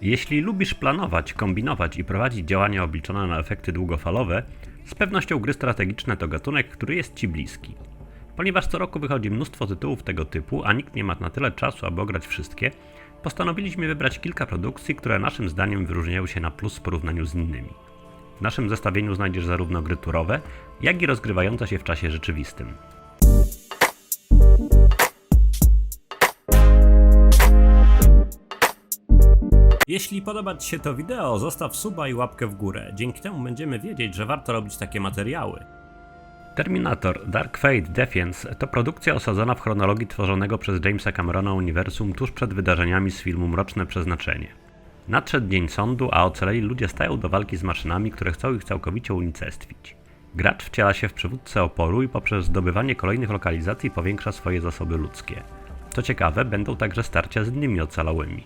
Jeśli lubisz planować, kombinować i prowadzić działania obliczone na efekty długofalowe, z pewnością gry strategiczne to gatunek, który jest Ci bliski. Ponieważ co roku wychodzi mnóstwo tytułów tego typu, a nikt nie ma na tyle czasu, aby ograć wszystkie, postanowiliśmy wybrać kilka produkcji, które naszym zdaniem wyróżniają się na plus w porównaniu z innymi. W naszym zestawieniu znajdziesz zarówno gry turowe, jak i rozgrywające się w czasie rzeczywistym. Jeśli podoba Ci się to wideo, zostaw suba i łapkę w górę. Dzięki temu będziemy wiedzieć, że warto robić takie materiały. Terminator Dark Fate Defiance to produkcja osadzona w chronologii tworzonego przez Jamesa Camerona uniwersum tuż przed wydarzeniami z filmu Mroczne Przeznaczenie. Nadszedł dzień sądu, a ocaleli ludzie stają do walki z maszynami, które chcą ich całkowicie unicestwić. Gracz wciela się w przywódcę oporu i poprzez zdobywanie kolejnych lokalizacji powiększa swoje zasoby ludzkie. Co ciekawe, będą także starcia z innymi ocalałymi.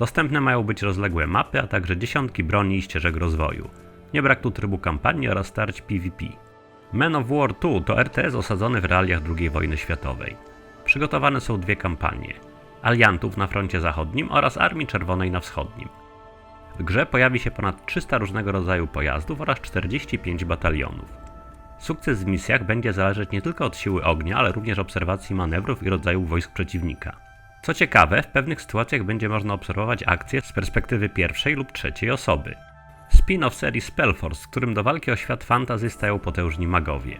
Dostępne mają być rozległe mapy, a także dziesiątki broni i ścieżek rozwoju. Nie brak tu trybu kampanii oraz starć PvP. Men of War 2 to RTS osadzony w realiach II wojny światowej. Przygotowane są dwie kampanie. Aliantów na froncie zachodnim oraz Armii Czerwonej na wschodnim. W grze pojawi się ponad 300 różnego rodzaju pojazdów oraz 45 batalionów. Sukces w misjach będzie zależeć nie tylko od siły ognia, ale również obserwacji manewrów i rodzajów wojsk przeciwnika. Co ciekawe, w pewnych sytuacjach będzie można obserwować akcje z perspektywy pierwszej lub trzeciej osoby. Spin-off serii Spellforce, z którym do walki o świat fantazy stają potężni magowie.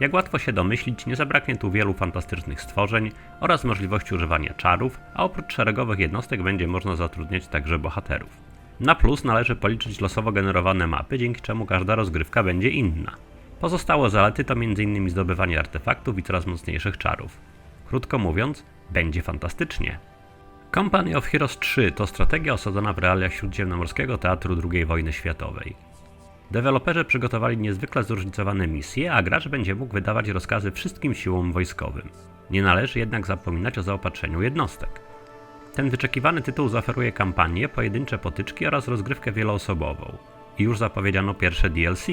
Jak łatwo się domyślić, nie zabraknie tu wielu fantastycznych stworzeń oraz możliwości używania czarów, a oprócz szeregowych jednostek będzie można zatrudniać także bohaterów. Na plus należy policzyć losowo generowane mapy, dzięki czemu każda rozgrywka będzie inna. Pozostałe zalety to m.in. zdobywanie artefaktów i coraz mocniejszych czarów. Krótko mówiąc, będzie fantastycznie. Company of Heroes 3 to strategia osadzona w realiach śródziemnomorskiego teatru II wojny światowej. Deweloperzy przygotowali niezwykle zróżnicowane misje, a gracz będzie mógł wydawać rozkazy wszystkim siłom wojskowym. Nie należy jednak zapominać o zaopatrzeniu jednostek. Ten wyczekiwany tytuł zaoferuje kampanię, pojedyncze potyczki oraz rozgrywkę wieloosobową. I już zapowiedziano pierwsze DLC.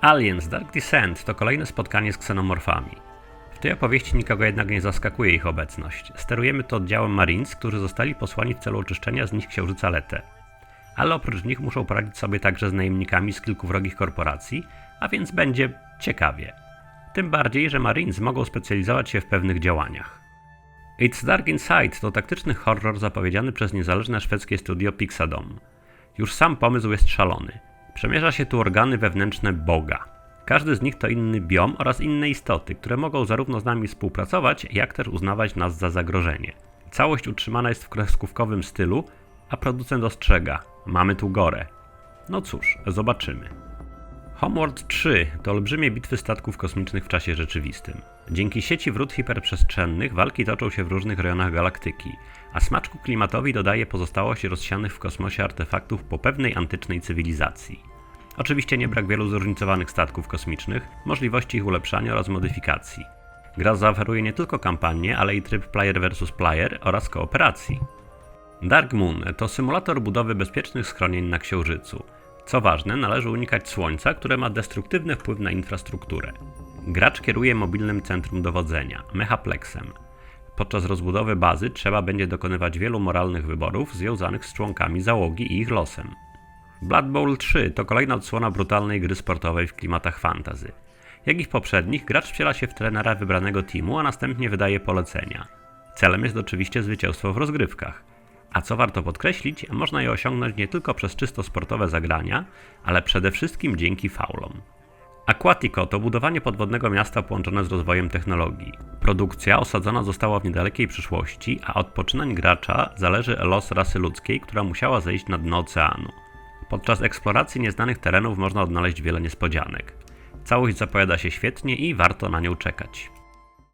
Aliens Dark Descent to kolejne spotkanie z ksenomorfami. Tej opowieści nikogo jednak nie zaskakuje ich obecność. Sterujemy to oddziałem Marines, którzy zostali posłani w celu oczyszczenia z nich księżyca Lete. Ale oprócz nich muszą poradzić sobie także z najemnikami z kilku wrogich korporacji, a więc będzie ciekawie. Tym bardziej, że Marines mogą specjalizować się w pewnych działaniach. It's Dark Inside to taktyczny horror zapowiedziany przez niezależne szwedzkie studio Pixadom. Już sam pomysł jest szalony. Przemierza się tu organy wewnętrzne Boga. Każdy z nich to inny biom oraz inne istoty, które mogą zarówno z nami współpracować, jak też uznawać nas za zagrożenie. Całość utrzymana jest w kreskówkowym stylu, a producent ostrzega: mamy tu gorę. No cóż, zobaczymy. Homeworld 3 to olbrzymie bitwy statków kosmicznych w czasie rzeczywistym. Dzięki sieci wrót hiperprzestrzennych walki toczą się w różnych rejonach galaktyki, a smaczku klimatowi dodaje pozostałość rozsianych w kosmosie artefaktów po pewnej antycznej cywilizacji. Oczywiście nie brak wielu zróżnicowanych statków kosmicznych, możliwości ich ulepszania oraz modyfikacji. Gra zaoferuje nie tylko kampanię, ale i tryb player vs player oraz kooperacji. Dark Moon to symulator budowy bezpiecznych schronień na Księżycu. Co ważne, należy unikać słońca, które ma destruktywny wpływ na infrastrukturę. Gracz kieruje mobilnym centrum dowodzenia, Mechaplexem. Podczas rozbudowy bazy trzeba będzie dokonywać wielu moralnych wyborów związanych z członkami załogi i ich losem. Blood Bowl 3 to kolejna odsłona brutalnej gry sportowej w klimatach fantazy. Jak i w poprzednich, gracz wciela się w trenera wybranego teamu, a następnie wydaje polecenia. Celem jest oczywiście zwycięstwo w rozgrywkach. A co warto podkreślić, można je osiągnąć nie tylko przez czysto sportowe zagrania, ale przede wszystkim dzięki faulom. Aquatico to budowanie podwodnego miasta połączone z rozwojem technologii. Produkcja osadzona została w niedalekiej przyszłości, a od poczynań gracza zależy los rasy ludzkiej, która musiała zejść na dno oceanu. Podczas eksploracji nieznanych terenów można odnaleźć wiele niespodzianek. Całość zapowiada się świetnie i warto na nią czekać.